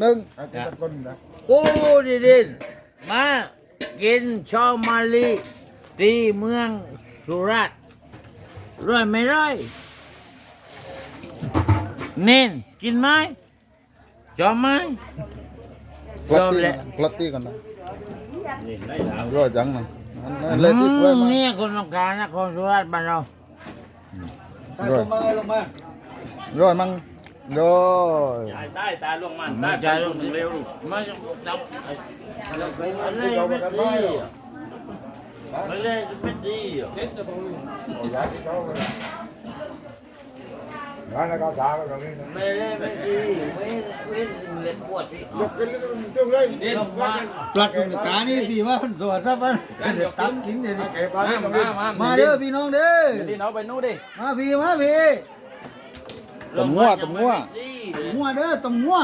หนึ่งให้กินตะก้นนะกูดิดินมากินชอมาลีตีเมืองสุราษฎร์ร้อยไม่ร้อยเน้นกินไหมชอบไหมกลัดยอมตีแหละกลัดตีกันนะร้อยจังนะนั่นเลยที่กล้วยอืมมาเนี่ยคนต้องการนะคนสุราษฎร์บ้านเราร้อยร้อยมั่ง ร้อยตายใต้ตาลงมันไม่ตายใช่ลงเร็วไม่ต้องอะไรไม่ดีไม่ได้ไม่ดีร้านก็ด่ากันเลยไม่ได้ไม่ดีไม่ไม่เล็บปวดที่ยกขึ้นจุ่มเลยลงมาปลัดเป็นกานี่ดีว่ามันสวดซะมันเดี๋ยวตับกินเดี๋ยวนี้เก็บมามาตรงมานี้มามาเด้อพี่น้องเด้อดินเอาไปนู้นดิมาพี่มาพี่ ตำงัวตำงัว หัวเด้อตำหัว